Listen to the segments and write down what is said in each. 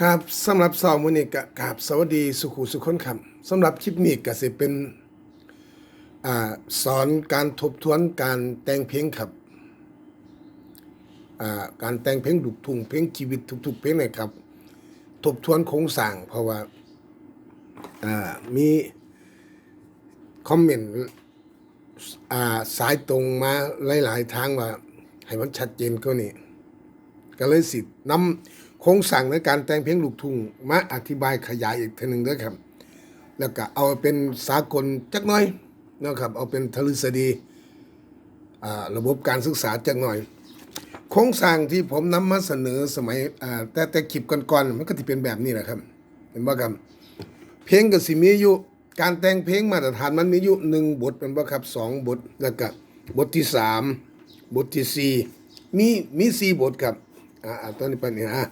ครับสำหรับสาร์มื้อนี้ก็กราบสวัสดีสุขุสุขคนครับสำหรับคลิปนี้ก็สิเป็นอ่าสอนการทบทวนการแต่งเพลงครับอ่าการแต่งเพลงลูกทุ่งเพลงชีวิตทุกๆเพลงนะครับ ทบทวนโครงสร้างเพราะว่าอ่ามีคอมเมนต์อ่าสายตรงมาหลายๆทางว่า ให้มันชัดเจนกว่านี้ก็เลยสินำ โครงสั่งในการแต่งเพลงลูกทุ่งมาอธิบายขยายอีกทีหนึ่งด้วยครับ แล้วก็เอาเป็นสากลจักหน่อยนะครับ เอาเป็นทฤษฎีระบบการศึกษาจักหน่อย โครงสร้างที่ผมนำมาเสนอสมัยแต่แต่คลิปก่อนๆมันก็จะเป็นแบบนี้แหละครับ เห็นว่ครับเพลงก็สิมีอยู่การแต่งเพลงมาตรฐานมันมีอยู่หนึ่งบทเป็นว่ครับสองบทแล้วก็บทที่สามบทที่สี่มีมีสี่บทครับอ่าอ่าตอนนี้ไปเนี่ยฮะ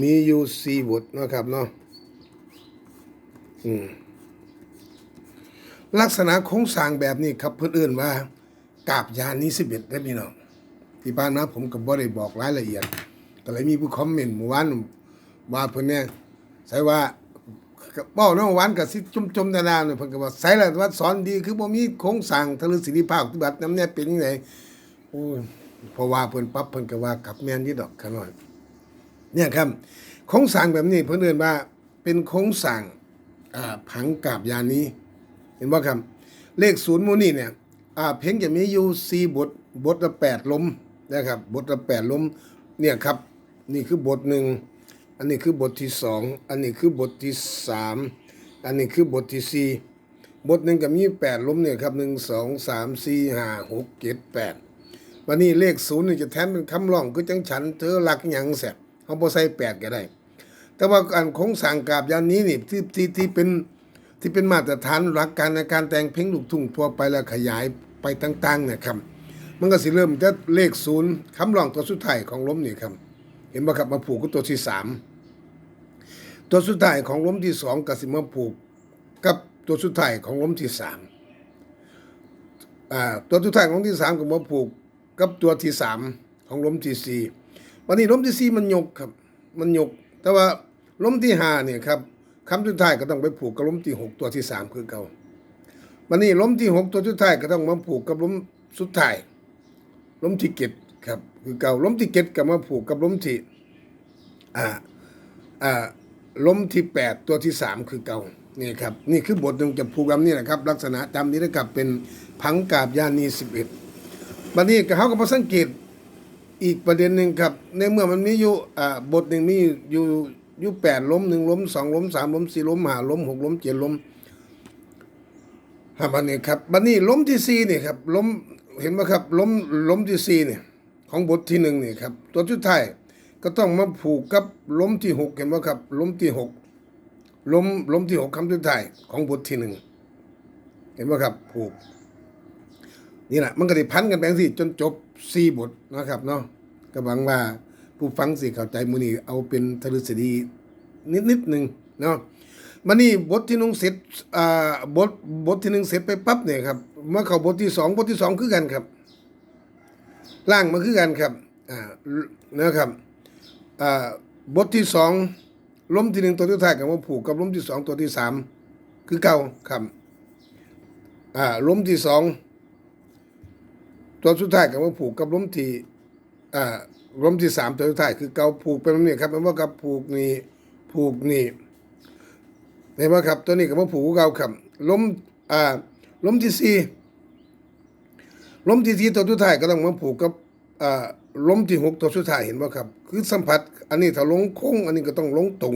มีอยู่สี่บทเนาะครับเนาะอืมลักษณะโครงสร้างแบบนี้ครับเพื่อนเอื่นว่ากาบยานนี้สิบเอ็ดได้พี่น้องที่บ้านนะผมก็บ่ได้บอกรายละเอียด ก็เลยมีผู้คอมเมนต์เมื่อวานว่าเพิ่อนเนี่ยใส่ว่าเป้าน้องหวานกับสิจุ่มจมๆดาๆเนี่ยเพิ่นก็ว่าใส่ละว่าสอนดีคือบ่มีโครงสร้างทะลุสิริภาพปฏิบัตินำเนี่ยเป็นจังไดโอ้ยเพราะว่าเพิ่นปรับเพิ่นก็ว่ากับแม่นอยู่ดอกขน้อย เนี่ยครับโครงสร้างแบบนี้เพิ่นเรียนว่าเป็นโครงสร้างผังกาบยานี้ เห็นบ่ครับ เลขศูนย์มูนี่เนี่ยเพลงจะมีอยู่สี่บทบทละแปดล้มนะครับ บทละแปดล้มเนี่ยครับ นี่คือบทหนึ่งอันนี้คือบทที่สองอันนี้คือบทที่สามอันนี้คือบทที่สี่บทหนึ่งก็มีแปดล้มเนี่ยครับหนึ่งสองสามสี่ห้าหกเจ็ดแปดวันนี้เลขศูนย์นี่จะแทนเป็นคำร้องคือจังฉันเธอรักหยังแสบ เขาบอใส่แปดก็ได้ แต่ว่าการโคงสร้างกราบยานนี้นี่ที่ที่ที่เป็นที่เป็นมาตรฐานหลักการในการแต่งเพลงลูกทุ่งทั่วไปแล้วขยายไปต่างๆเนี่ยครับ มันก็สิเริ่มจะเลขศูนย์คำร้องตัวสุดท้ายของล้มนี่ครับ เห็นบ่ครับมาผูกกับตัวที่สามตัวสุดท้ายของล้มที่สองก็สิมาผูกกับตัวสุดท้ายของล้มที่สามตัวสุดท้ายของที่สามก็มาผูกกับตัวที่สามของล้มที่สี่ วันนี้ล้มที่สี่มันยกครับ มันยก แต่ว่าล้มที่ห้าเนี่ยครับคำสุดท้ายก็ต้องไปผูกกับล้มที่หกตัวที่สามคือเก่าวันนี้ล้มที่หกตัวสุดท้ายก็ต้องมาผูกกับล้มสุดท้ายล้มที่เจ็ดครับ คือเก่าล้มที่เจ็ดก็มาผูกกับล้มที่อ่าอ่าล้มที่แปดตัวที่สามคือเก่านี่ครับนี่คือบทหนึ่งจะผูกกรรมนี่นะครับ ลักษณะจำนี้นะครับเป็นพังกาบยานีสิบเอ็ดบัดนี้เขาก็มาสังเกต อีกประเด็นหนึ่งครับในเมื่อมันมีอยู่อ่าบทหนึ่งมีอยู่อยู่แปดล้มหนึ่งล้มสองล้มสามล้มสี่ล้มห้าล้มหกล้มเจ็ดล้มฮะบัดนี้ครับบัดนี้ล้มที่สี่นี่ครับล้มเห็นไหมครับล้มล้มที่สี่เนี่ยของบทที่หนึ่งนี่ครับตัวสุดไทยก็ต้องมาผูกกับล้มที่หกเห็นไหมครับล้มที่หกล้มล้มที่หกคำสุดไทยของบทที่หนึ่งเห็นไหมครับผูกนี่แหละมันก็ได้พันกันแบงสิจนจบ สี่บทนะครับเนาะก็หวังว่าผู้ฟังสิเข้าใจมือนี้เอาเป็นทฤษฎีนิดนิดหนึ่งเนาะมันนี่บทที่หนึ่งเสร็จอ่าบทบทที่หนึ่งเสร็จไปปั๊บเนี่ยครับเมื่อเข้าบทที่สองบทที่สองคือกันครับล่างมาคือกันครับอ่านะครับอ่าบทที่สองล้มที่หนึ่งตัวที่ท้ายกับมาผูกกับล้มที่สองตัวที่สามคือเก่าครับอ่าล้มที่สอง ตัวสุดท้ายกับมาผูกกับล้มที่อ่าล้มที่สามตัวสุดท้ายคือเกาผูกเป็นแบบนี้ครับมันว่ากับผูกนี่ผูกนี่เห็นไหมครับ ตัวนี้กับมาผูกกับเกาครับล้มอ่าล้มที่สี่ล้มที่ทีตัวสุดท้ายก็ต้องมาผูกกับอ่าล้มที่หกตัวสุดท้ายเห็นบ่ครับ คือสัมผัส อันนี้ถ้าลงโค้งอันนี้ก็ต้องลงตรง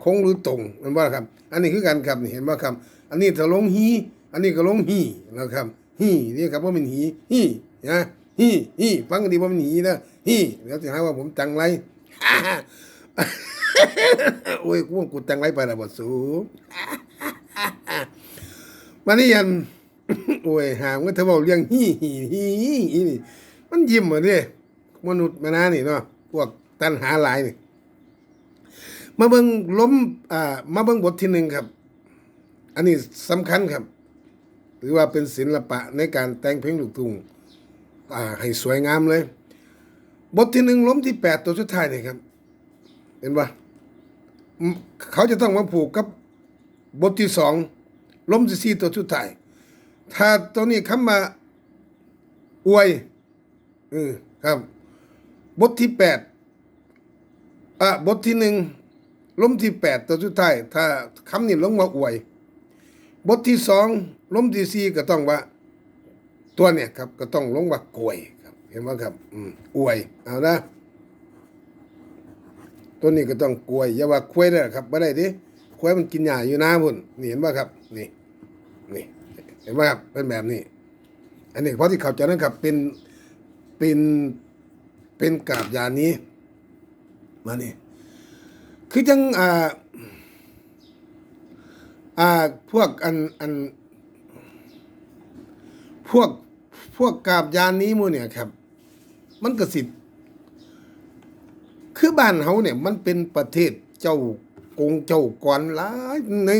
โค้งหรือตรงเห็นบ่ครับ อันนี้คือกันครับเห็นบ่ครับ อันนี้ถ้าลงฮีอันนี้ก็ลงฮีนะครับ ฮีนี่ครับว่าเป็นฮีฮีนะฮีฮีฟังกันดีว่ามันฮีนะฮีเดี๋ยวจะหาว่าผมจังไรโอ้ยกูว่ากูจังไรไปล้วบ่สูมานี่ยันโอ้ยหามก็เธอบอกเรื่องฮีฮีฮีฮีนี่มันยิ้มเหมือนดิมนุษย์มานานี่เนาะพวกตันหาหลายนี่มาเบิ่งล้มอ่ามาเบิ่งบทที่หนึ่งครับ อันนี้สำคัญครับ หรือว่าเป็นศิลปะในการแต่งเพลงลูกทุ่งอ่าให้สวยงามเลย บทที่หนึ่งล้มที่แปดตัวสุดท้ายนี่ครับ เห็นปะเขาจะต้องมาผูกกับบทที่สองล้มที่สี่ตัวสุดท้าย ถ้าตัวนี้คำมาอวยเออครับ บทที่แปดอะบทที่หนึ่งล้มที่แปดตัวสุดท้ายถ้าคำนี้ลงมาอวย บทที่สอง ล้มที่สี่ก็ต้องว่า ตัวเนี่ยครับ ก็ต้องลงว่ากวยครับ เห็นไหมครับ อืมอวยเอานะตัวนี้ก็ต้องกลวยอย่าว่าควยเด้อครับบ่ได้ดิควยมันกินหญ้าอยู่นาพุ่นนี่เห็นบ่ครับ นี่ นี่ เห็นบ่ครับเป็นแบบนี้ อันนี้เพราะที่เขาจะนะครับ เป็นเป็นเป็นกาบยานี้มานี่คือจังอ่าอ่าพวกอันอัน พวกพวกกาบยานี้มูเนี่ยครับ มันก็สิทธ์คือบ้านเฮาเนี่ย มันเป็นประเทศเจ้ากงเจ้ากรหลายใน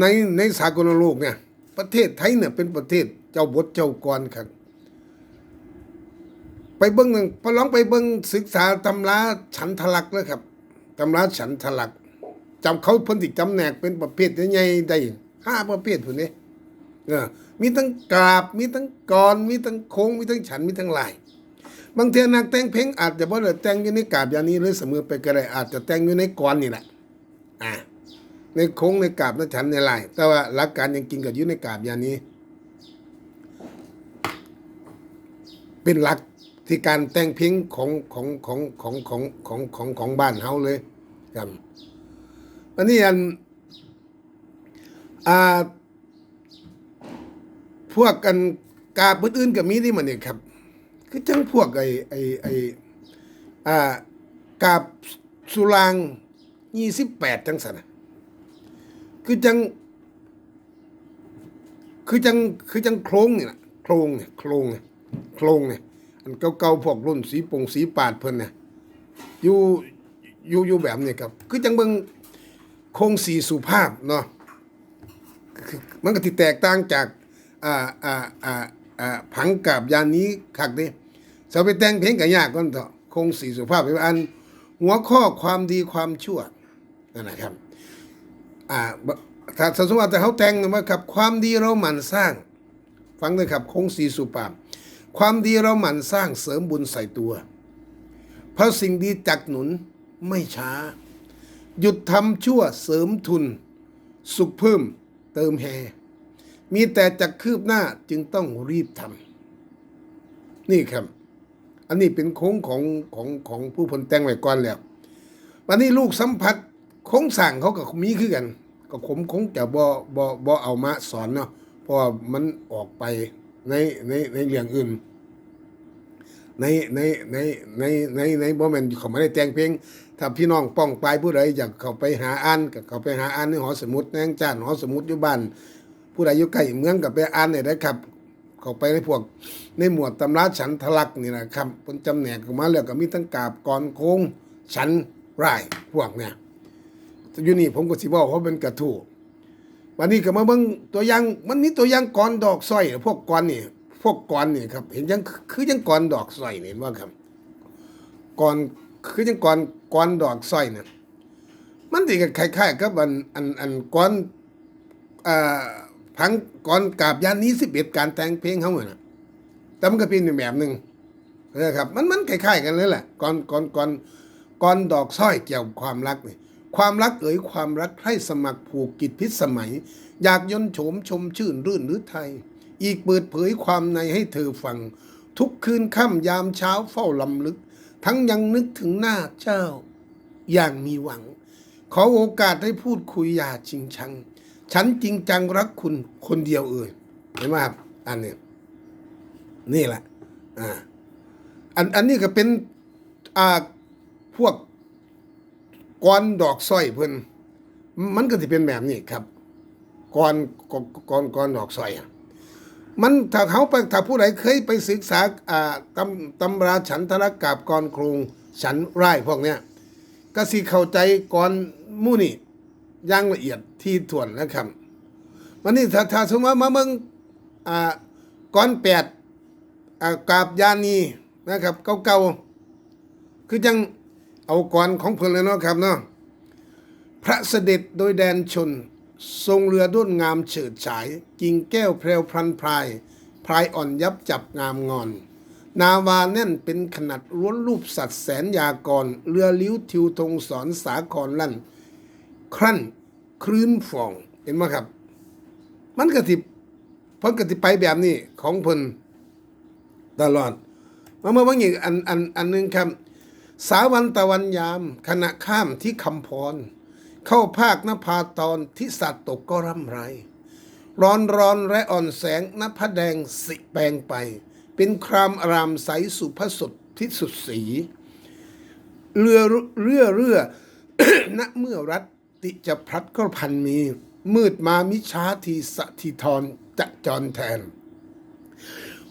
ในในสากลโลกเนี่ย ประเทศไทยเนี่ยเป็นประเทศเจ้าบทเจ้ากรครับไปเบิ้งหนึ่งพอลองไปเบิ้งศึกษาตำราฉันทลักษณ์เลยครับตำราฉันทลักษ์จำเขาพิ่นสิจำแนกเป็นประเภทใหญ่ได้ห้าประเภทพุ่นนี้เออ มีทั้งกราบ มีทั้งกรมีทั้งโค้ง มีทั้งฉัน มีทั้งลาย บางเทีนักแต่งเพลงอาจจะบ่ได้แต่งอยู่ในกาบอย่างนี้เลยเสมอไปก็ได้อาจจะแต่งอยู่ในกรนี่แหละ อ่า ในโค้งในกาบในฉันในลาย แต่ว่าหลักการยังกินกับอยู่ในกาบอย่างนี้ เป็นหลักที่การแต่งเพลงของของของของของของของของบ้านเฮาเลยครับอันนี้อันอ่า พวกกันกาบอื่นๆก็มีที่มันนี่ครับ คือจังพวกไอ้ไอ้ไอ้อ่ากาบสุรางยี่สิบแปดจังสันคือจัง คือจังคือจังโครงนี่นะโครงเนี่ยโครงเนี่ยโครงเนี่ยอันเก่าๆพวกรุ่นสีปงสีปาดเพิ่นเนี่ยอยู่อยู่อยู่แบบนี้ครับ คือจังเบิ่งโครงสีสุภาพเนาะมันก็ที่แตกต่างจาก อ่าอ่าอ่าอ่าผังกับยานนี้คักเดิสาไปแต่งเพลงก็ยากก่อนเถอะคงสีสุภาพไปว่อัน หัวข้อความดีความชั่วนั่นนะครับอ่าถ้าสมมติว่าแต่เขาแต่งว่าครับความดีเราหมั่นสร้าง ฟังเลยครับคงสีสุภาพ ความดีเราหมั่นสร้างเสริมบุญใส่ตัว เพราะสิ่งดีจักหนุนไม่ช้า หยุดทำชั่วเสริมทุน สุขเพิ่มเติมแฮ มีแต่จะคืบหน้าจึงต้องรีบทำนี่ครับ อันนี้เป็นโค้งของของของผู้พลแต่งไว้ก่อนแล้ววันนี้ลูกสัมผัสโค้งสั่งเขากับมีคือกัน ก็ผมคงจะบ่บ่บ่เอามาสอนเนาะเพราะว่ามันออกไปในในในเรื่องอื่น ในในในในในในบ่แม่นเขาไม่ได้แต่งเพลงถ้าพี่น้องป้องปลายผู้ใดอยากเขาไปหาอ่านก็เขาไปหาอ่านในหอสมุดแนงจานหอสมุดอยู่บ้าน ผู้ใดอยู่ใกล้เมืองกับไปอ่านได้ได้ครับ เข้าไปในพวกในหมวดตำราฉันทลักษ์นี่นะครับเป็นจำแนกออกมาแล้วก็มีทั้งกาบกรโค้งฉันร่ายพวกเนี่ยอยู่นี่ผมก็สิบอกเขาเป็นกระทู้วันนี้ก็มาเบิ่งตัวอย่างมันมีตัวอย่างกรดอกสร้อยพวกกรนี่พวกกรนี่ครับ เห็นยังคือยังกรดอกสร้อยนี่เห็นว่าครับกรคือยังกรกรดอกสร้อยเนี่ยมันสิคล้ายๆกับอันอันอันกรอ่า พังก่อนกาบยานนี้สิบเอ็ดการแต่งเพลงเขาเหมือนะแต่มันก็เป็นอีกแบบหนึ่งนะครับมันมันคล้ายๆกันเลยแหละก่อนก่อนก่อนก่อนดอกสร้อยเกี่ยวกับความรักนี่ความรักเอ่ยความรักให้สมัครผูกกิจพิษสมัย อยากยนโฉมชมชื่นรื่นหรือไทย อีกเปิดเผยความในให้เธอฟัง ทุกคืนค่ำยามเช้าเฝ้าลำลึก ทั้งยังนึกถึงหน้าเจ้า อย่างมีหวัง ขอโอกาสให้พูดคุยอย่าจริงชัง ฉันจริงจังรักคุณคนเดียวเอ่ยเห็นไหมครับอันนี้นี่แหละอ่าอันอันนี้ก็เป็นอ่าพวกกรดอกสร้อยเพิ่อนมันก็จะเป็นแบบนี้ครับกรกรกรกรดอกสร้อยอะมันถ้าเขาไปถ้าผู้ใดเคยไปศึกษาอ่าตำตำราฉันทรกาบกรโครุงฉันไร่พวกเนี้ยก็สิเข้าใจกรหมู่นี่ย่างละเอียด ที่ถ่วนนะครับวันนี้ถ้าถ้าสมมติว่ามาเมืองอ่าก้อนแปดอ่ากาบยานีนะครับเก่าๆคือจังเอาก่อนของเพิ่นเลยเนาะครับเนาะพระเสด็จโดยแดนชน ทรงเรือด้วนงามเฉิดฉาย กิ่งแก้วแพรวพลันพรายพรายอ่อนยับจับงามงอน นาวาแน่นเป็นขนาดล้วนรูปสัตว์แสนยากร เรือลิ้วทิวธงสอนสาครลั่น ครั่น คลื่นฟองเห็นไหมครับ มันกระติบเพิ่นกระติไปแบบนี้ของเพิ่นตลอดมาเมื่อบางอย่างอันอันอันหนึ่งครับ สาวันตะวันยาม ขณะข้ามที่คำพร เข้าภาคนภาตอนที่สัตว์ตกก็ร่ำไรร้อนร้อนและอ่อนแสงนภแดงสิแปลงไป เป็นครามอารามใสสุภสดที่สุดสี เรือเรือเรือณเมื่อรัต ติจะพลัดก็พันมี มืดมามิช้าทีสะทีทรจะจรแทน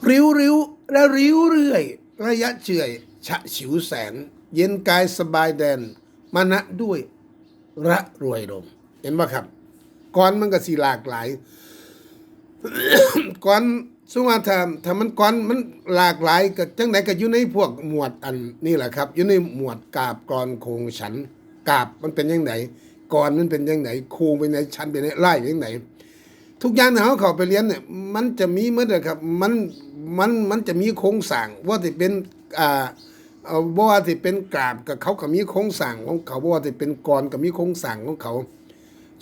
ริ้วริ้วและริ้วเรื่อย ระยะเจื่อยฉะฉิวแสน เย็นกายสบายแดนมณะด้วยระรวยลมเห็นไหมครับก่อนมันก็สีหลากหลายก่อนสุมาธรรมถ้ามันก่อนมันหลากหลายก็จังไหนก็อยู่ในพวกหมวดอันนี่แหละครับอยู่ในหมวดกาบกรอนโคงฉันกาบมันเป็นยังไง ก่อนมันเป็นยังไงโคงเป็นยังไงชันเป็นยังไงไล่เป็นยังไงทุกอย่างที่เขาเข้าไปเรียนเนี่ยมันจะมีเมื่อครับมันมันมันจะมีโครงสร้างว่าที่เป็นอ่าบ่ว่าที่เป็นกราบกับเขาก็มีโครงสร้างของเขาบ่ว่าที่เป็นกรก็มีโครงสร้างของเขา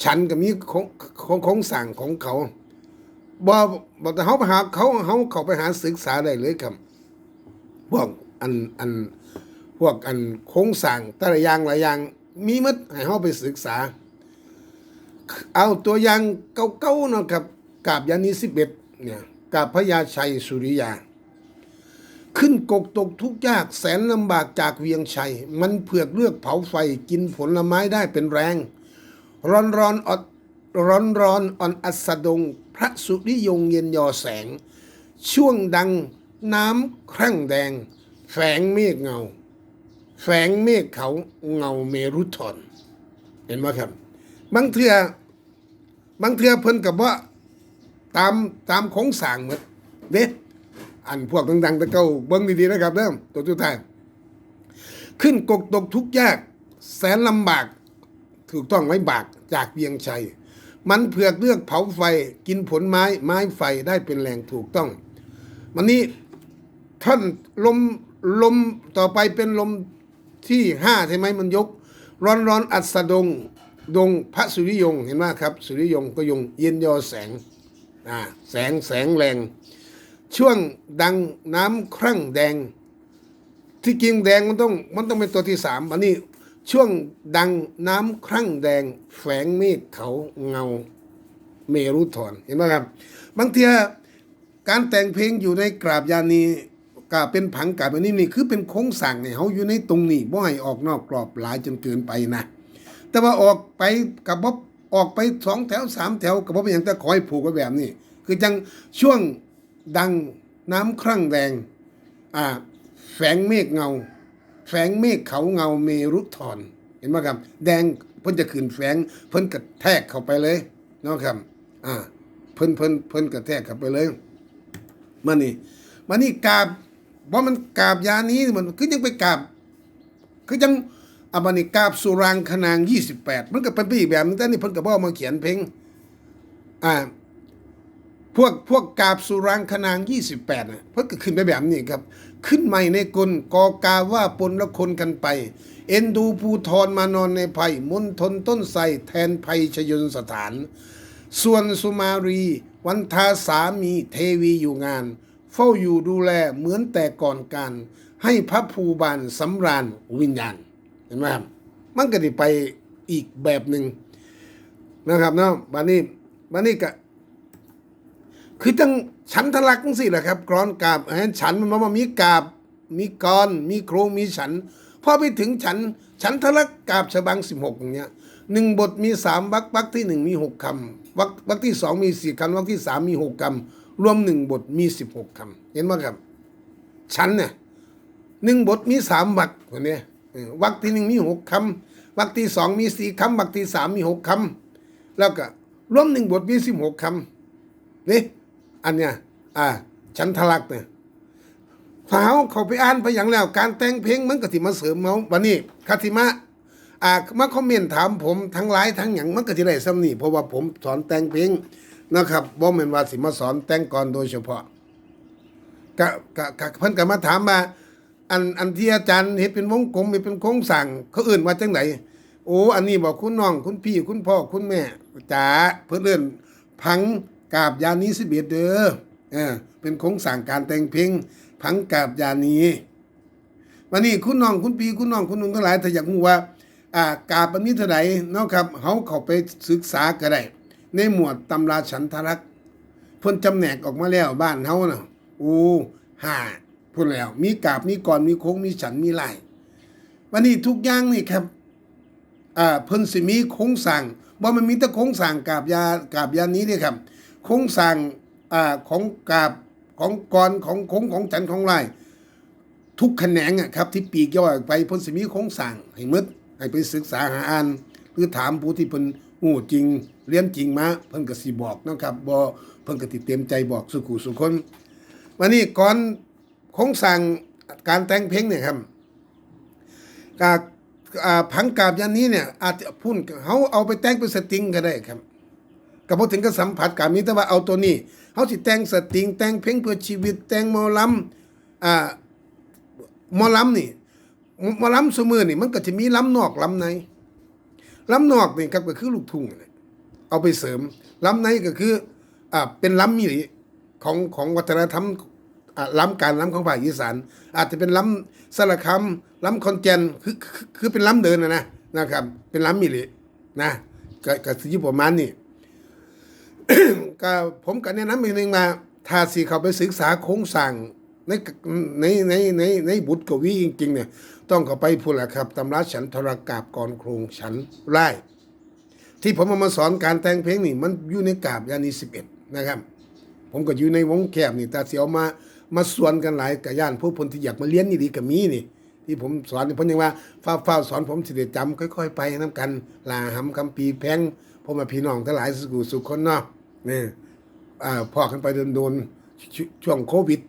ฉันก็มีโครงโครงโครงสร้างของเขาบ่บ่แต่เขาไปหาเขาเขาเขาไปหาศึกษาได้เลยครับพวกอันอันพวกอันโครงสร้างแต่ละอย่างหลายอย่าง มีหมดให้เขาไปศึกษา เอาตัวอย่างเก่าๆเนาะครับกาบยานีสิบเอ็ดเนี่ยกาบพระยาชัยสุริยา ขึ้นกกตกทุกข์ยากแสนลำบากจากเวียงชัย มันเผือกเลือกเผาไฟกินผลไม้ได้เป็นแรง ร้อนร้อนอดร้อนร้อนอ่อนอัสดง พระสุริยงเย็นยอแสง ช่วงดังน้ำครั่งแดง แฝงเมฆเงา แฝงเมฆเขาเงาเมรุทรเห็นไหมครับ บางเทือบางเทือเพิ่นกับว่าตามตามโครงสางเหมดเด้อันพวกดังๆตะเก้าเบิ่งดีๆนะครับเริ่มตัวสุดท้ายขึ้นกกตกทุกยาก แสนลำบาก ถูกต้องไหมบากจากเวียงชัย มันเผือกเลือกเผาไฟกินผลไม้ไม้ไฟได้เป็นแรงถูกต้อง วันนี้ท่านลมลมต่อไปเป็นลม ที่ห้าใช่ไหมมันยก ร้อนร้อนอัสดง ดงพระสุริยงเห็นไหมครับ สุริยงก็ยงเย็นยอแสงอ่าแสงแสงแรง ช่วงดังน้ำครั่งแดง ที่จริงแดงมันต้องมันต้องเป็นตัวที่สามอันนี้ช่วงดังน้ำครั่งแดง แฝงเมฆเขาเงาเมรุธรเห็นไหมครับ บางทีการแต่งเพลงอยู่ในกราบยานี กาเป็นผังกาบอันนี้นี่คือเป็นโค้งสั่งเนี่ยเขาอยู่ในตรงนี้บ่ให้ออกนอกกรอบหลายจนเกินไปนะ แต่ว่าออกไปกับบ๊อบออกไปสองแถวสามแถวกับบ๊อบอย่างแต่ขอให้ผูกไว้แบบนี้ คือจังช่วงดังน้ำครั่งแดงอ่าแฝงเมฆเงา แฝงเมฆเขาเงาเมรุทรเห็นไหมครับ แดงเพิ่นจะขึ้นแฝงเพิ่นกระแทกเข้าไปเลยเนาะครับอ่าเพิ่นเพิ่นเพิ่นกระแทกเข้าไปเลยมานี่มานี่กรา บเพรามันกราบยานี้มันคือยังไปกราบคือยังอาบานิกาบสุรางคนาง28มันก็เป็นไปอีกแบบนึงแต่นี่เพิ่นก็บ่อามาเขียนเพลงอ่าพวกพวกกาบสุรางคนาง28น่ะเพิ่นก็ขึ้นไปแบบนี้ครับ ขึ้นใหม่ในกลกอกาว่าปนละคนกันไป เอ็นดูภูทรมานอนในภัยมนทนต้นไทรแทนภัยชยนสถาน ส่วนสุมารี วันทาสามีเทวีอยู่งาน เฝ้าอยู่ดูแลเหมือนแต่ก่อนการ ให้พระภูบาลสำราญวิญญาณเห็นไหมครับมันก็ได้ไปอีกแบบหนึ่งนะครับเนาะบานี้บานี้ก็คือตั้งฉันทลักษณ์จังสิแหละครับกรอนกาบเห็นฉันมันมามีกาบ มีกรมีโครงมีฉันพอไปถึงฉัน ฉันทลักกาบฉบังสิบหกอย่างเงี้ยหนึ่งบทมีสามวรรควรรคที่หนึ่งมีหกคำวรรควรรคที่สองมีสี่คำวรรคที่สามมีหกคำ รวมหนึ่งบทมีสิบหกคำเห็นไหมครับฉันเนี่ยหนึ่งบทมีสามวรรคคนนี้วรรคที่หนึ่งมีหกคำวรรคที่สองมีสี่คำวรรคที่สามมีหกคำแล้วก็รวมหนึ่งบทมีสิบหกคำนี่อันเนี้ยอ่าฉันทลักเนี่ยถ้าเฮาเขาไปอ่านไปอย่างแล้ว การแต่งเพลงมันก็สิมาเสริมเฮาวันนี้คาสิมาอ่ามาคอมเมนต์ถามผมทั้งหลายทั้งหยังมันก็สิได้ซ้ำนี่เพราะว่าผมสอนแต่งเพลง นะครับบ่แม่นว่าสิมาสอนแต่งก่อนโดยเฉพาะก็ก็ก็เพิ่นก็มาถามว่าอันอันที่อาจารย์เฮ็ดเป็นวงกลมเป็นโครงสร้างเขาเอื่นว่าจังไดโอ้อันนี้บอกคุณน้องคุณพี่คุณพ่อคุณแม่จ๋าเพิ่นเอื่นพังกาบยานี้11เด้อเออเป็นโครงสร้างการแต่งเพลงพังกาบยานี้วันนี้คุณน้องคุณพี่คุณน้องคุณนุ่งทั้งหลายถ้าอยากรู้ว่าอ่ากาบอันนี้เท่าใดเนาะครับเฮาเข้าไปศึกษาก็ได้ ในหมวดตำราฉันทรักเพิ่นจำแนกออกมาแล้วบ้านเฮาน่ะโอ้ห้าพุ่นแล้ว มีกาบมีก่อนมีโค้งมีฉันมีลายวันนี้ทุกอย่างนี่ครับอ่าเพิ่นสิมีโครงสร้างบ่มันมีแต่โครงสร้างกาบยากาบยานี้เด้ครับโครงสร้างอ่าของกาบของกรของโค้งของฉันของลายทุกแขนงอะครับที่ปีกย่อยไปเพิ่นสิมีโครงสร้างให้หมดให้ไปศึกษาหาอ่านหรือถามผู้ที่เพิ่น ฮู้จริงเรียนจริงมาเพิ่นก็สิบอกนะครับบ่เพิ่นก็สิเต็มใจบอกสุขุสุคนวันนี้ก่อนคงสร้างการแต่งเพลงเนี่ยครับกาอ่าผังกาบยันนี้เนี่ยอาจจะพุ่นเฮาเอาไปแต่งเป็นสติงก็ได้ครับก็พอถึงก็สัมผัสกับนี้แต่ว่าเอาตัวนี้เขาสิแต่งสติงแต่งเพลงเพื่อชีวิต แต่งมอลำอ่ามอลำนี่มอลำสมือนี่มันก็จะมีลำนอกลำใน ล้ำนอกนี่ครับก็คือลูกทุ่งนี่เอาไปเสริม ล้ำในก็คืออ่าเป็นล้ำมีหลีของของวัฒนธรรมอ่าลำการล้ำของภาคอีสานอาจจะเป็นล้ำสระคำล้ำคอนแกนคือคือเป็นล้ำเดินนะนะนะครับ เป็นล้ำมีหลีนะก็ก็สิอยู่ประมาณนี้ก็ผมก็แนะนำอีกหนึงมาถ้าสิเขาไปศึกษาโครงสร้าง ในในในในในบุตรกวีจริง ๆ เนี่ย ต้องเข้าไปพูดแหละครับตำราฉันทรกาบกรโครงฉันไร่ที่ผมเอามาสอนการแต่งเพลงนี่ มันอยู่ในกาบยานีสิบเอ็ดนะครับ ผมก็อยู่ในวงแคบนี่แต่เสียวมามาสวนกันหลายกับย่านผู้คนที่อยากมาเรียนนี่ดีกับมีนี่ ที่ผมสอนนี่เพิ่นยังว่าฟ้าฟ้าสอนผมสิได้จำค่อย ๆ ไปน้กันลาหำคำปีแพงผมมาพี่น้องทั้งหลายสุขสุขคนเนาะนี่อ่าพอกันไปโดนๆชช่วงโควิด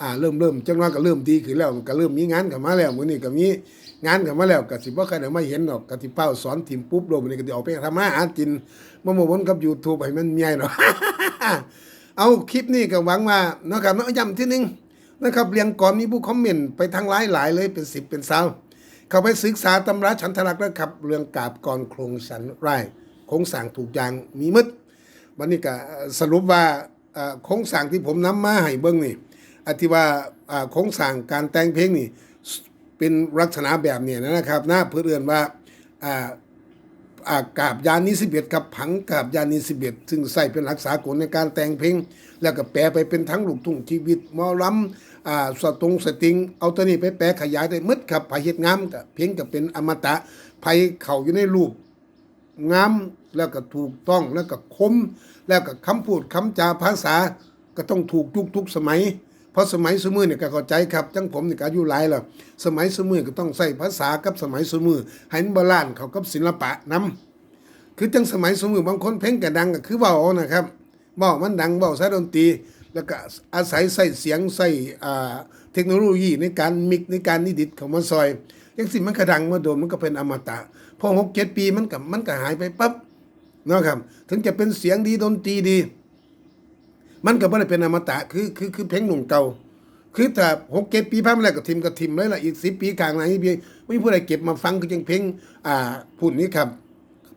อ่าเริ่มเริ่มจังหว่าก็เริ่มดีขึ้นแล้วก็เริ่มมีงานเข้ามาแล้วมื้อนี้ก็มีงานเข้ามาแล้วก็สิบ่ใครได้มาเห็นดอกก็สิเป้าสอนทีมปุ๊บโลมอนี้ก็สิออกไปทำมาหากินมามาวนกับ YouTube ให้มันเมียเนาะเอาคลิปนี้ก็หวังว่าเนาะครับเนาะย้ำที่หนึงนะครับเรียงก่อนมีผู้คอมเมนต์ไปทางหลายหลายๆเลยเป็น10เป็น20เข้าไปศึกษาตำราฉันทลักษ์แล้วครับเรื่องกาบกรโครงสันไร่โครงสร้างถูกอย่างมีหมดวันนี้ก็สรุปว่าเอ่อโครงสร้างที่ผมนำมาให้เบิ่งนี่ อธิว่าโครงสร้างการแต่งเพลงนี่เป็นลักษณะแบบนี้นะครับหน้าเพื่อเอื่นว่าอ่าอ่ากาบยานิสิเบตกับผังกาบยานิสิเบตซึ่งใส่เป็นหลักษากลในการแต่งเพลง แล้วก็แปลไปเป็นทั้งลูกทุ่งชีวิตมอลำอ่าสตรงสติง เอาตัวนี้ไปแปลขยายได้หมดครับไผเฮ็ดงามก็เพลงก็เป็นอมตะไผเข้าอยู่ในรูปงามแล้วก็ถูกต้องแล้วก็คม แล้วก็คำพูดคำจาภาษาก็ต้องถูกทุกทุกสมัย เพราะสมัยสมือเนี่ยก็เข้าใจครับจังผมเนี่ยก็อายุหลายแล้วสมัยสมือก็ต้องใส่ภาษากับสมัยสมือให้มันบาลานเขากับศิลปะนํคือจังสมัยสมือบางคนเพลงก็ดังก็คือเว้านะครับเว้ามันดังเว้าใส่ดนตรีแล้วก็อาศัยใส่เสียงใส่อ่าเทคโนโลยีในการมิกในการนิดิตข้ามาซอยจังสิมันก็ดังมาโดนมันก็เป็นอมตะพอหกเจ็ดปีมันก็มันก็หายไปปั๊บนะครับถึงจะเป็นเสียงดีดนตรีดี มันก็ไม่ได้เป็นอมตะคือคือคือเพลงหนุ่มเก่า คือถ้าหกเจ็ดปีผ่านมาแล้วก็ทิมก็ทิมเลยล่ะอีกสิบปีกลางไหนพี่ไม่มีผู้ใดเก็บมาฟังคือจังเพลงอ่าพูดนี้ครับ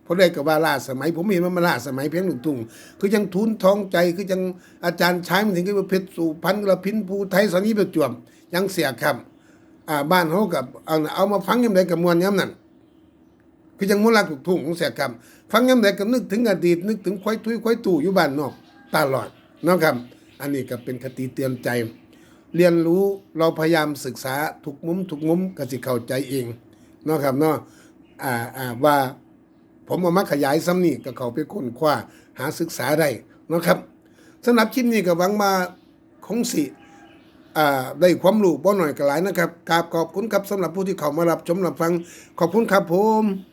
เพราะได้กับว่าล่าสมัย ผมเห็นว่ามันล่าสมัยเพลงหนุ่มตุงคือยังทุนท้องใจคือยังอาจารย์ใช้มันถึงกับเพชรสุพรรณกระพินภูไทยสนีประจวบยังเสียครับอ่าบ้านเขากับเอาเอามาฟังยังไงกับมวลย้ำนั่นคือยังมลักถูกทุ่งของเสียกรรมฟังยามใดก็นึกถึงอดีตนึกถึงควายทุยควายตู่อยู่บ้านนอกตลอด นะครับ อันนี้ก็เป็นคติเตือนใจ เรียนรู้เราพยายามศึกษาทุกมุมทุกมุมก็สิเข้าใจเองนะครับเนาะอ่าอ่าว่าผมเอามาขยายซ้ำนี่ก็เขาไปค้นคว้าหาศึกษาได้นะครับสำหรับคลิปนี้ก็หวังมาคงสิได้ความรู้บ่หน่อยก็หลายนะครับกราบขอบคุณครับสำหรับผู้ที่เข้ามารับชมรับฟังขอบคุณครับผม